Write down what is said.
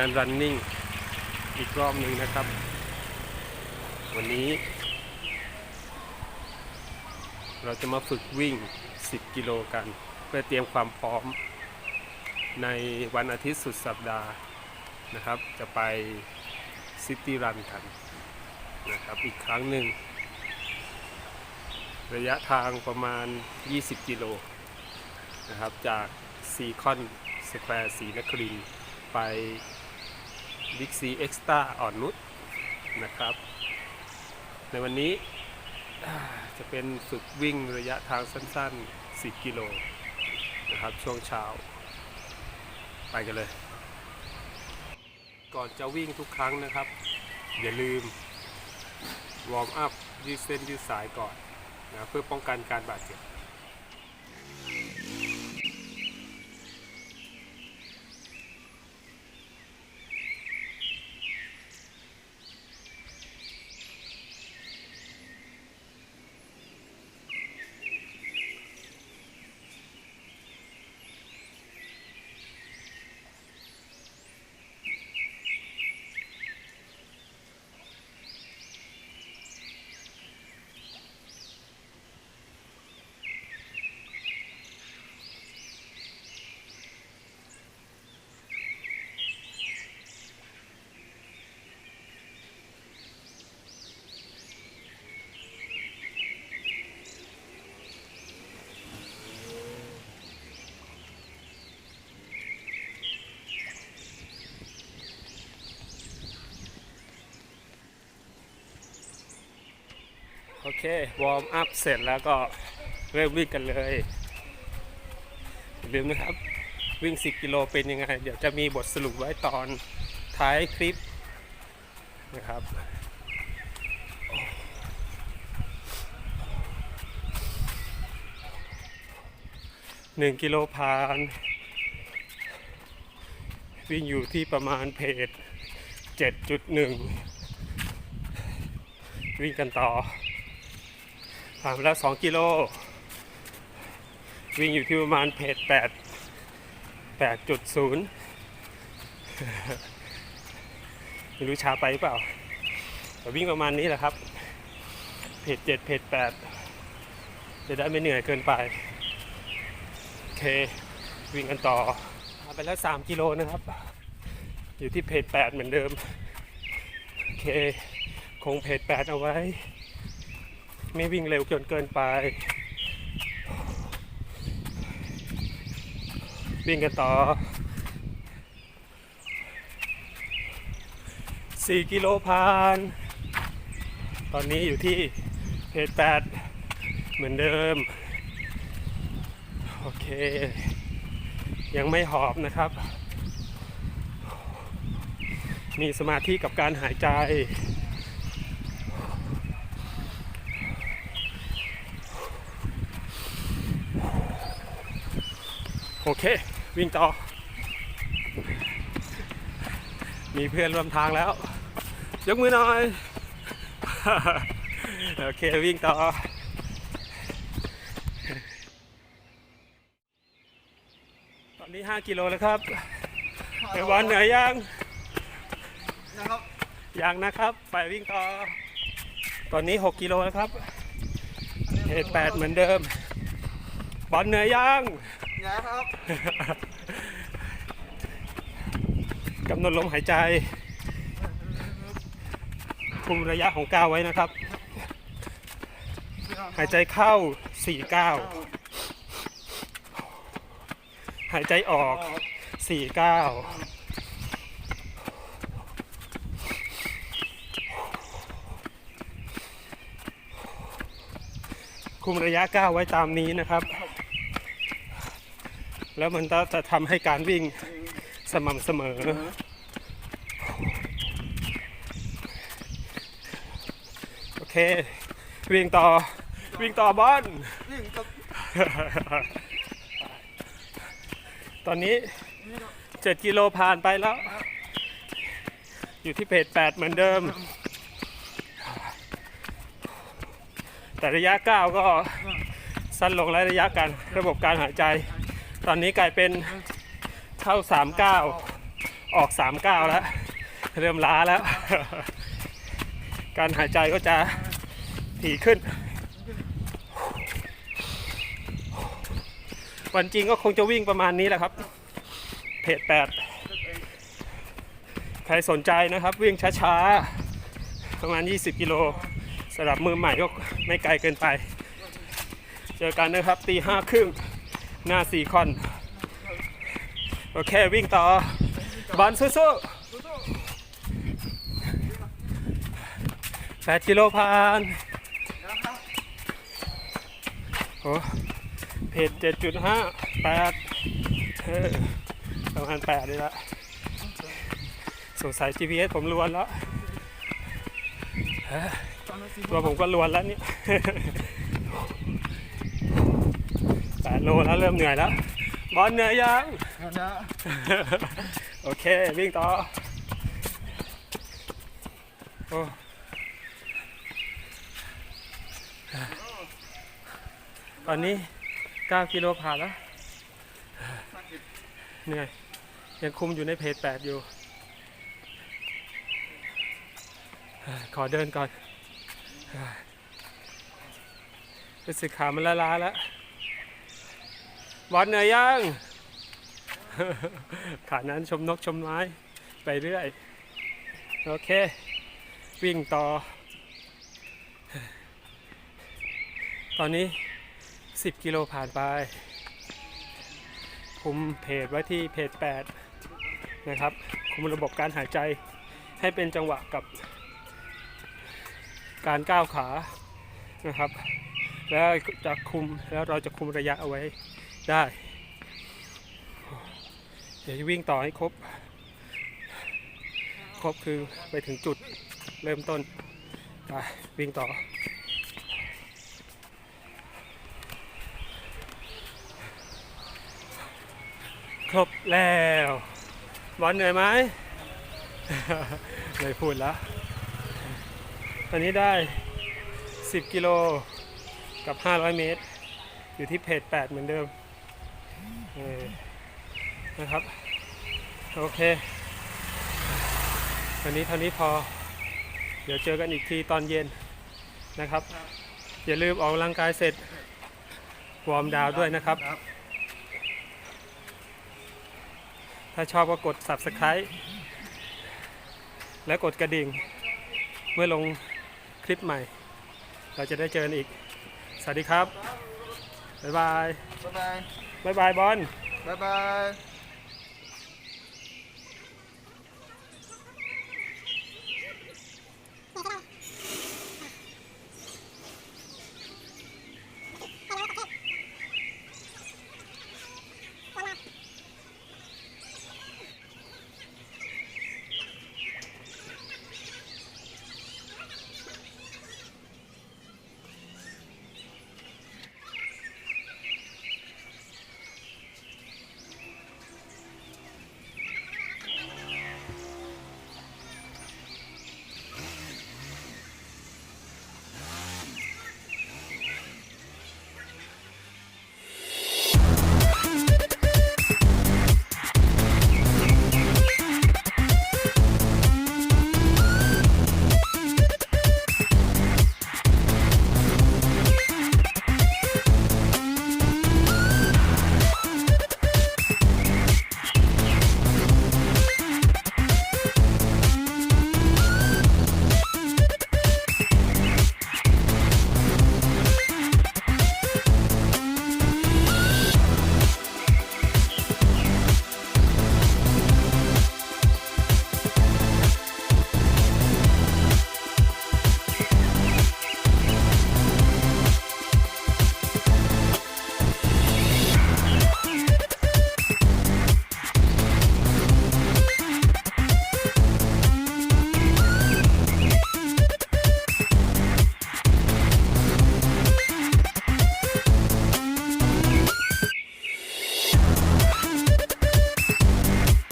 นันรันนิ่งอีกรอบหนึ่งนะครับ วันนี้ เราจะมาฝึกวิ่ง 10 กิโลกัน เพื่อเตรียมความพร้อมในวันอาทิตย์สุดสัปดาห์นะครับ จะไปซิตี้รันกันนะครับอีกครั้งหนึ่ง ระยะทางประมาณ 20 กิโลนะครับจากซีคอนสแควร์สีนครินทร์ไป บิ๊กซีเอ็กซ์ต้าอ่อนนุชนะครับ ในวันนี้จะเป็นฝึกวิ่งระยะทางสั้นๆ 10 กิโลนะครับช่วงเช้า ไปกันเลย ก่อนจะวิ่งทุกครั้งนะครับ อย่าลืม วอร์มอัพยืดเส้นยืดสายก่อนนะเพื่อป้องกันการบาดเจ็บ เควอร์มอัพเสร็จแล้วก็เริ่มวิ่งกันเลยอย่าลืมนะครับ วิ่ง 10 กิโลเป็นยังไง เดี๋ยวจะมีบทสรุปไว้ตอนท้ายคลิปนะครับหนึ่งกิโลผ่านวิ่งอยู่ที่ประมาณเพจ 7.1 วิ่งกันต่อ ผ่านไปแล้ว2กิโล วิ่งอยู่ที่ประมาณเพจ8 8.0ไม่รู้ช้าไปหรือเปล่าแต่วิ่งประมาณนี้แหละครับ เพจ7เพจ8จะได้ไม่เหนื่อยเกินไป โอเค วิ่งกันต่อผ่านไปแล้ว3กิโลนะครับ อยู่ที่เพจ8เหมือนเดิม โอเค คงเพจ8เอาไว้ ไม่วิ่งเร็วจนเกินไป วิ่งกันต่อ 4 กิโลผ่าน ตอนนี้อยู่ที่เพจ8เหมือนเดิม โอเค ยังไม่หอบนะครับ มีสมาธิกับการหายใจ โอเค วิ่งต่อ มีเพื่อนร่วมทางแล้ว ยกมือหน่อย โอเค วิ่งต่อตอนนี้ 5 กิโลแล้วครับไอ้วันเหนื่อยยังนะครับยังนะครับ ไปวิ่งต่อ ตอนนี้ 6 กิโลแล้วครับเพจ8เหมือนเดิม บอลเหนื่อยยัง นะครับกำหนดลมหายใจ คุมระยะของก้าวไว้นะครับ หายใจเข้า4ก้าวหายใจออก4ก้าวคุมระยะก้าวไว้ตามนี้นะครับ แล้วมันจะจะทำให้การวิ่งสม่ำเสมอ โอเค วิ่งต่อ วิ่งต่อบอลวิ่งกับตอนนี้ 7 กิโลผ่านไปแล้ว อยู่ที่เพจ8 เหมือนเดิม แต่ระยะก้าก็สั้นลงและระยะการระบบการหายใจ ตอนนี้กลายเป็นเข้า3 9ออกสามก้าแล้ว เริ่มล้าแล้ว การหายใจก็จะถี่ขึ้น วันจริงก็คงจะวิ่งประมาณนี้แหละครับ เพจแปดใครสนใจนะครับวิ่งช้าๆ ประมาณ 20 กิโลสำหรับมือใหม่ก็ไม่ไกลเกินไป เจอกันนะครับตีห้าครึ่ง หน้าสี่คอน โอเค วิ่งต่อบอลสู้ๆแปดกิโลผ่านโอ้เพจเจ็ดจุดห้าแปดประมาณแปดเลยละสงสัย GPS ผมลวนแล้วตัวผมก็ลวนแล้วเนี่ย โลแล้วเริ่มเหนื่อยแล้ว บอลเหนื่อยยังนะโอเค วิ่งต่อโอ้ตอนนี้ 9 กิโลผ่านแล้ว เหนื่อย ยังคุมอยู่ในเพจ8อยู่ ขอเดินก่อนรู้สึกขามันละล้าแล้ว บอลเหนื่อยยัง ขานั้นชมนกชมไม้ไปเรื่อย โอเค วิ่งต่อ ตอนนี้ 10 กิโลผ่านไป คุมเพจไว้ที่เพจ 8 นะครับ คุมระบบการหายใจให้เป็นจังหวะกับการก้าวขานะครับ แล้วจะคุมแล้วเราจะคุมระยะเอาไว้ ได้ เดี๋ยวจะวิ่งต่อให้ครบ ครบคือไปถึงจุดเริ่มต้นไปวิ่งต่อ ครบแล้วบอลเหนื่อยไหมเลยพูดแล้วตอนนี้ได้ 10 กิโลกับ 500 เมตร อยู่ที่เพจ 8 เหมือนเดิม นะครับ โอเควันนี้เท่านี้พอ เดี๋ยวเจอกันอีกทีตอนเย็นนะครับ อย่าลืมออกกำลังกายเสร็จวอร์มดาวด้วยนะครับ ถ้าชอบก็กด subscribe และกดกระดิ่ง เมื่อลงคลิปใหม่ เราจะได้เจอกันอีก สวัสดีครับ บ๊ายบาย บ๊ายบาย บ๊ายบายบอล บ๊ายบาย